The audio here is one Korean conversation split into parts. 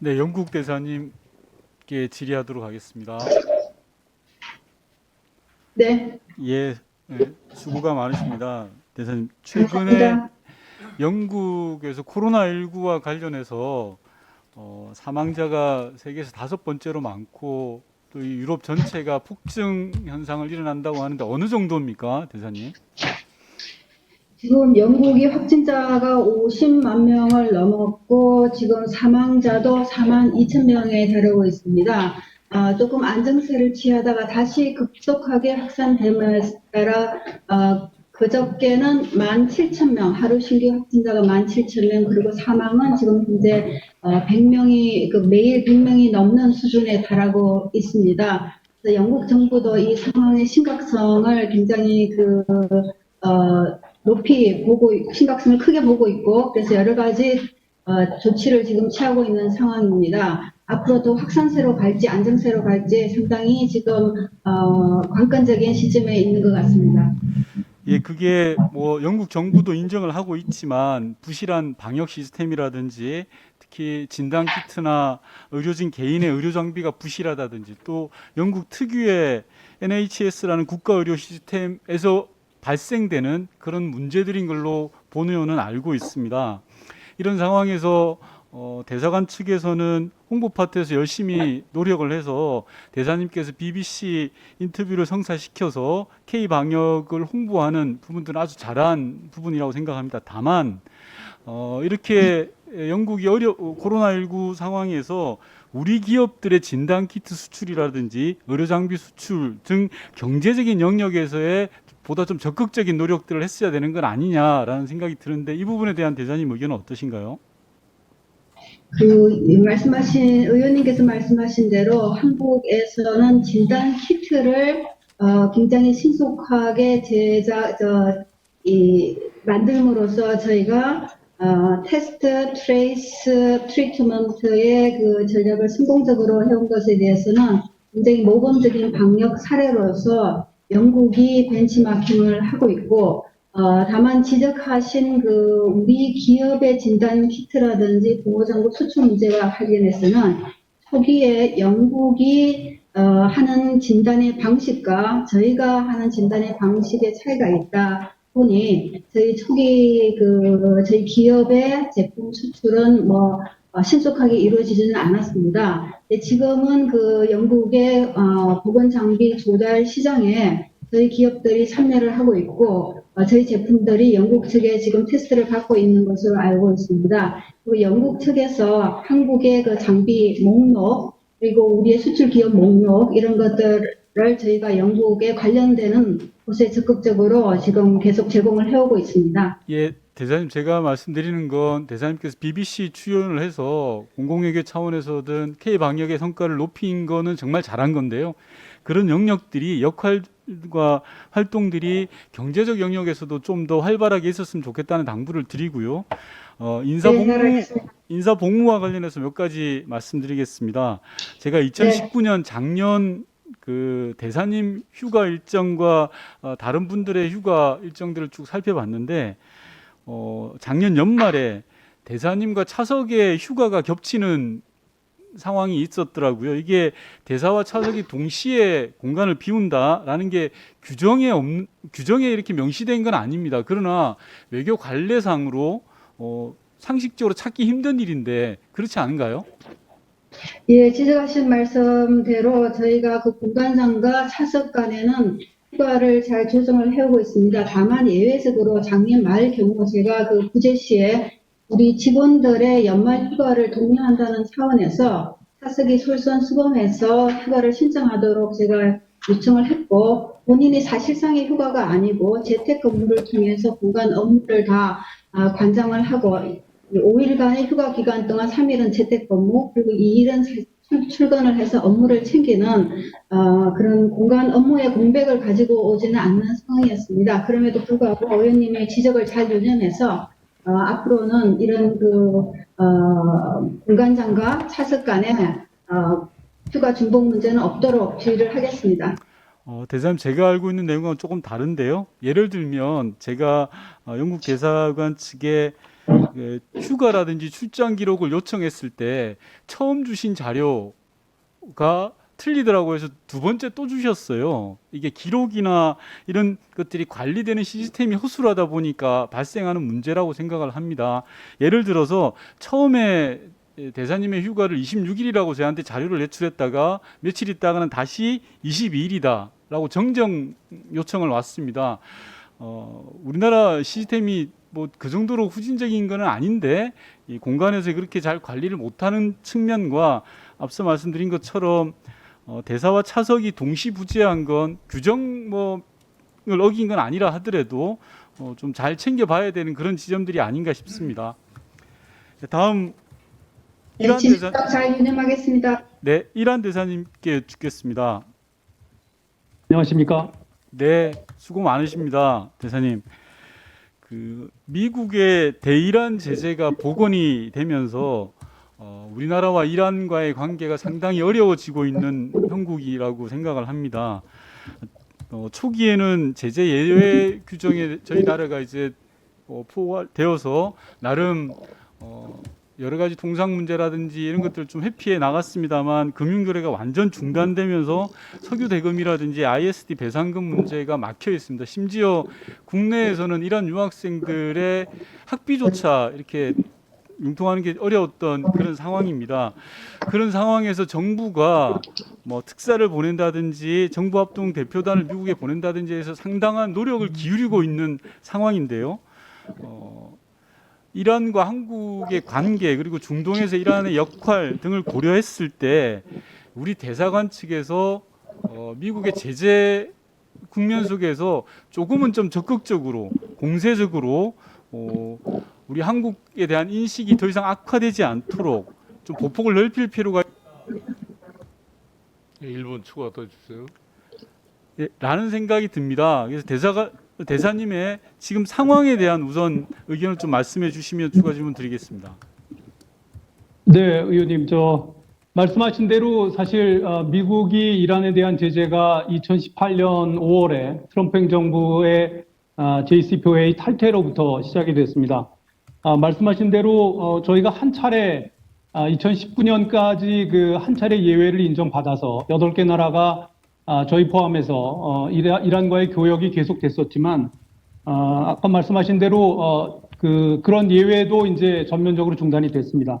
네, 영국 대사님께 질의하도록 하겠습니다. 네, 예, 예, 수고가 많으십니다. 대사님, 최근에 감사합니다. 영국에서 코로나19와 관련해서 어, 사망자가 세계에서 다섯 번째로 많고 또이 유럽 전체가 폭증 현상을 일어난다고 하는데 어느 정도입니까, 대사님? 지금 영국이 확진자가 50만 명을 넘었고 지금 사망자도 4만 2천 명에 달하고 있습니다. 아, 조금 안정세를 취하다가 다시 급속하게 확산됨에 따라 아, 그저께는 1만 7천 명, 하루 신규 확진자가 1만 7천 명, 그리고 사망은 지금 현재 어, 100명이 그 매일 100명이 넘는 수준에 달하고 있습니다. 영국 정부도 이 상황의 심각성을 굉장히 그 어, 높이 보고 심각성을 크게 보고 있고 그래서 여러 가지 어, 조치를 지금 취하고 있는 상황입니다. 앞으로도 확산세로 갈지 안정세로 갈지 상당히 지금 어, 관건적인 시점에 있는 것 같습니다. 예, 그게 뭐 영국 정부도 인정을 하고 있지만 부실한 방역 시스템이라든지 특히 진단 키트나 의료진 개인의 의료 장비가 부실하다든지 또 영국 특유의 NHS라는 국가 의료 시스템에서 발생되는 그런 문제들인 걸로 본 의원은 알고 있습니다. 이런 상황에서 어, 대사관 측에서는 홍보 파트에서 열심히 노력을 해서 대사님께서 BBC 인터뷰를 성사시켜서 K 방역을 홍보하는 부분들은 아주 잘한 부분이라고 생각합니다. 다만 어, 이렇게 영국이 어려 코로나19 상황에서 우리 기업들의 진단 키트 수출이라든지 의료 장비 수출 등 경제적인 영역에서의 보다 좀 적극적인 노력들을 했어야 되는 건 아니냐라는 생각이 드는데 이 부분에 대한 대사님 의견은 어떠신가요? 그 말씀하신 의원님께서 말씀하신 대로 한국에서는 진단 키트를 어, 굉장히 신속하게 제작 저, 이, 만듦으로써 저희가 어, 테스트, 트레이스, 트리트먼트의 그 전략을 성공적으로 해온 것에 대해서는 굉장히 모범적인 방역 사례로서 영국이 벤치마킹을 하고 있고 어, 다만 지적하신 그 우리 기업의 진단 키트라든지 보호장구 수출 문제와 관련해서는 초기에 영국이 어, 하는 진단의 방식과 저희가 하는 진단의 방식의 차이가 있다 보니 저희 초기 그 저희 기업의 제품 수출은 뭐 어, 신속하게 이루어지지는 않았습니다. 근데 지금은 그 영국의 어, 보건 장비 조달 시장에 저희 기업들이 참여를 하고 있고 어, 저희 제품들이 영국 측에 지금 테스트를 받고 있는 것으로 알고 있습니다. 그리고 영국 측에서 한국의 그 장비 목록 그리고 우리의 수출 기업 목록 이런 것들을 저희가 영국에 관련되는 곳에 적극적으로 지금 계속 제공을 해오고 있습니다. 예, 대사님 제가 말씀드리는 건 대사님께서 BBC 출연을 해서 공공외교 차원에서든 K 방역의 성과를 높인 거는 정말 잘한 건데요. 그런 영역들이 역할과 활동들이 경제적 영역에서도 좀 더 활발하게 있었으면 좋겠다는 당부를 드리고요. 어, 인사 네, 복무 알겠습니다. 인사 복무와 관련해서 몇 가지 말씀드리겠습니다. 제가 2019년 작년 그 대사님 휴가 일정과 어, 다른 분들의 휴가 일정들을 쭉 살펴봤는데 어, 작년 연말에 대사님과 차석의 휴가가 겹치는 상황이 있었더라고요. 이게 대사와 차석이 동시에 공간을 비운다라는 게 규정에 없 규정에 이렇게 명시된 건 아닙니다. 그러나 외교 관례상으로 어, 상식적으로 찾기 힘든 일인데 그렇지 않은가요? 예, 지적하신 말씀대로 저희가 그 공간장과 차석 간에는 휴가를 잘 조정을 해오고 있습니다. 다만 예외적으로 작년 말 경우 제가 그 부제시에 우리 직원들의 연말 휴가를 독려한다는 차원에서 차석이 솔선수범해서 휴가를 신청하도록 제가 요청을 했고 본인이 사실상의 휴가가 아니고 재택근무를 통해서 공간 업무를 다 아, 관장을 하고 5일간의 휴가 기간 동안 3일은 재택근무 그리고 2일은 출- 출근을 해서 업무를 챙기는 어, 그런 공간 업무의 공백을 가지고 오지는 않는 상황이었습니다. 그럼에도 불구하고 의원님의 지적을 잘 유념해서 어, 앞으로는 이런 그 어, 공간장과 차석 간에 어, 휴가 중복 문제는 없도록 주의를 하겠습니다. 어, 대사님 제가 알고 있는 내용은 조금 다른데요. 예를 들면 제가 어, 영국 대사관 측에 예, 휴가라든지 출장 기록을 요청했을 때 처음 주신 자료가 틀리더라고 해서 두 번째 또 주셨어요. 이게 기록이나 이런 것들이 관리되는 시스템이 허술하다 보니까 발생하는 문제라고 생각을 합니다. 예를 들어서 처음에 예, 대사님의 휴가를 26일이라고 저한테 자료를 제출했다가 며칠 있다가는 다시 22일이다라고 정정 요청을 왔습니다. 어, 우리나라 시스템이 뭐 그 정도로 후진적인 건 아닌데 이 공간에서 그렇게 잘 관리를 못하는 측면과 앞서 말씀드린 것처럼 어, 대사와 차석이 동시부재한 건 규정 뭐를 어긴 건 아니라 하더라도 어, 좀 잘 챙겨봐야 되는 그런 지점들이 아닌가 싶습니다. 네, 다음 네, 이란 대사 잘 유념하겠습니다. 네 이란 대사님께 듣겠습니다. 안녕하십니까? 네, 수고 많으십니다, 대사님. 그 미국의 대이란 제재가 복원이 되면서 어, 우리나라와 이란과의 관계가 상당히 어려워지고 있는 형국이라고 생각을 합니다. 어, 초기에는 제재 예외 규정에 저희 나라가 이제 어, 포괄되어서 나름 어, 여러 가지 통상 문제라든지 이런 것들을 좀 회피해 나갔습니다만 금융거래가 완전 중단되면서 석유 대금이라든지 ISD 배상금 문제가 막혀 있습니다. 심지어 국내에서는 이런 유학생들의 학비조차 이렇게 융통하는 게 어려웠던 그런 상황입니다. 그런 상황에서 정부가 뭐 특사를 보낸다든지 정부 합동 대표단을 미국에 보낸다든지 해서 상당한 노력을 기울이고 있는 상황인데요. 어, 이란과 한국의 관계 그리고 중동에서 이란의 역할 등을 고려했을 때 우리 대사관 측에서 어, 미국의 제재 국면 속에서 조금은 좀 적극적으로 공세적으로 어, 우리 한국에 대한 인식이 더 이상 악화되지 않도록 좀 보폭을 넓힐 필요가 예, 1분 추가 더 주세요. 예, 라는 생각이 듭니다. 그래서 대사가 대사님의 지금 상황에 대한 우선 의견을 좀 말씀해 주시면 추가 질문 드리겠습니다. 네, 의원님, 저 말씀하신 대로 사실 어, 미국이 이란에 대한 제재가 2018년 5월에 트럼프 행정부의 아, JCPOA 탈퇴로부터 시작이 됐습니다. 아, 말씀하신 대로 어, 저희가 한 차례 2019년까지 그 한 차례 예외를 인정받아서 8개 나라가 아, 저희 포함해서 어, 이란과의 교역이 계속됐었지만 아, 아까 말씀하신 대로 어, 그 그런 예외도 이제 전면적으로 중단이 됐습니다.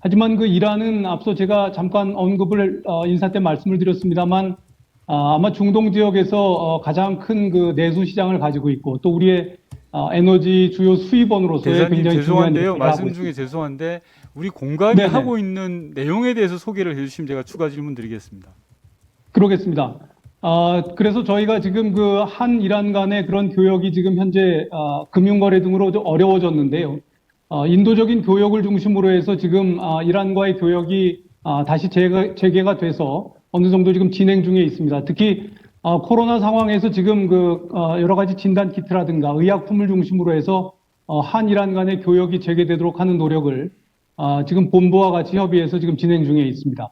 하지만 그 이란은 앞서 제가 잠깐 언급을 어, 인사 때 말씀을 드렸습니다만 아, 아마 중동 지역에서 어, 가장 큰 그 내수 시장을 가지고 있고 또 우리의 어, 에너지 주요 수입원으로서의 대사님 굉장히 중요한 죄송한데요. 말씀 중에. 죄송한데 우리 공간이 네네. 하고 있는 내용에 대해서 소개를 해주시면 제가 추가 질문 드리겠습니다. 그러겠습니다. 아, 그래서 저희가 지금 그 한 이란 간의 그런 교역이 지금 현재 아, 금융거래 등으로 좀 어려워졌는데요. 어, 인도적인 교역을 중심으로 해서 지금 아, 이란과의 교역이 아, 다시 재개, 재개가 돼서 어느 정도 지금 진행 중에 있습니다. 특히 어, 코로나 상황에서 지금 그 어, 여러 가지 진단 키트라든가 의약품을 중심으로 해서 어, 한 이란 간의 교역이 재개되도록 하는 노력을 아, 지금 본부와 같이 협의해서 지금 진행 중에 있습니다.